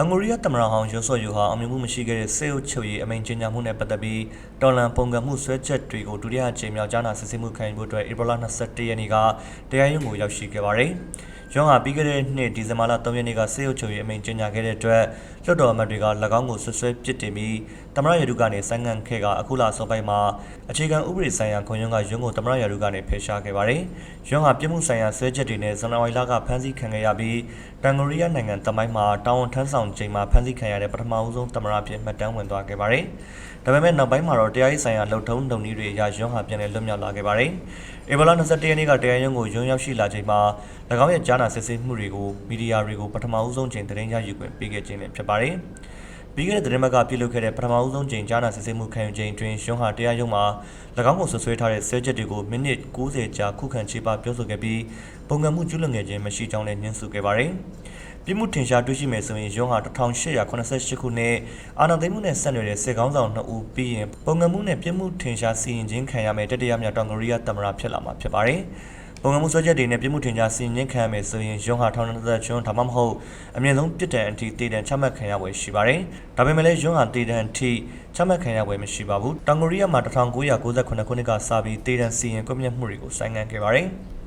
တောင်ကိုရီးယားသမ္မတဟောင်းယွန်းဆော့ယူဟာအောင်မြင်မှုမရှိခဲ့တဲ့စေအုပ်ချုပ်ရေးအမိန့်ကြေညာမှုနဲ့ပတ်သက်ပြီးတော်လန်ပုံကံမှုဆွဲချက်တွေကိုဒုတိယအကြိမ်မြောက်ကြားနာစစ်ဆေးမှုခံယူဖို့အတွက်ဧပြီလ22ရက်နေ့ကတရားရုံးကိုရောက်ရှိခဲ့ပါတယ်။ ယွန်းဟာပြီးခဲ့တဲ့နှစ်ဒီဇင်ဘာလ3ရက်နေ့ကစေအုပ်ချုပ်ရေးအမိန့်ကြေညာခဲ့တဲ့အတွက်လွှတ်တော်အမတ်တွေက၎င်းကိုဆွဆွဲပစ်တင်ပြီးသမ္မတရာထူးကနေဆိုင်းငံ့ခဲ့ကအခုလအစောပိုင်းမှာအခြေခံဥပဒေဆိုင်ရာခွင့်ယုံကယွန်းကိုသမ္မတရာထူးကနေဖယ်ရှားခဲ့ပါတယ်။ယွန်းဟာပြည်မှုဆိုင်ရာဆွဲချက်တွေနဲ့ဇန်နဝါရီလကဖမ်းဆီးခံခဲ့ရပြီးတန်ကိုရီးယားနိုင်ငံတမိုင်းမှာတာဝန်ထမ်းဆောင်ချိန်မှာဖမ်းဆီးခံရတဲ့ပထမဦးဆုံးသမ္မတအဖြစ်မှတ်တမ်းဝင်သွားခဲ့ပါတယ်။ဒါပေမဲ့နောက်ပိုင်းမှာတော့တရားရေးဆိုင်ရာလှုပ်ထုံးလုပ်နည်းတွေအရယွန်းဟာပြန်လည်လွတ်မြောက်လာခဲ့ပါတယ်။ ဧပြီလ22ရက်နေ့ကတရားရုံးကိုယွန်းရောက်ရှိလာချိန်မှာ၎င်းရဲ့ကြားနာစစ်ဆေးမှုတွေကိုမီဒီယာတွေကိုပထမဦးဆုံးချိန်သတင်းရယူခွင့်ပေးခဲ့ခြင်းလည်းဖြစ်ပါတယ်။ပြီးခဲ့တဲ့သတင်းပတ်ကပြုလုပ်ခဲ့တဲ့ပထမဦးဆုံးချိန်ကြားနာစစ်ဆေးမှုခံယူချိန်တွင်ယွန်းဟာတရားရုံးမှာ၎င်းကိုဆွဆွဲထားတဲ့ဆဲချက်တွေကိုမိနစ်90ကြာခုခံချေပပြောဆိုခဲ့ပြီးပုံကံမှုကျူးလွန်ခဲ့ခြင်းမရှိကြောင်းလည်းညွှန်ဆိုခဲ့ပါတယ်။ ပြစ်မှုထင်ရှားတွေ့ရှိမယ်ဆိုရင်ယွန်းဟာ1888ခုနှစ်အာဏာသိမ်းမှုနဲ့ဆက်နွယ်တဲ့စစ်ကောင်းဆောင်2ဦးပြီးရင်ပုံကံမှုနဲ့ပြစ်မှုထင်ရှားစီရင်ခြင်းခံရမယ်တတိယမြောက်တောင်ကိုရီးယားသမ္မတဖြစ်လာမှာဖြစ်ပါတယ်။ပုံကံမှုဆွဲချက်တွေနဲ့ပြစ်မှုထင်ရှားစီရင်ခြင်းခံရမယ်ဆိုရင်ယွန်းဟာထောင်ဒဏ်သက်ချွန်းဒါမှမဟုတ်အမြင့်ဆုံးပြစ်ဒဏ်အထိတည်တံချမှတ်ခံရပွဲရှိပါတယ်။ဒါပေမဲ့လည်းယွန်းဟာတည်တံအထိချမှတ်ခံရပွဲမရှိပါဘူး။တောင်ကိုရီးယားမှာ1998ခုနှစ်ကစပြီးတည်တံစီရင်ကွပ်မျက်မှုတွေကိုဆိုင်းငံ့ခဲ့ပါတယ်။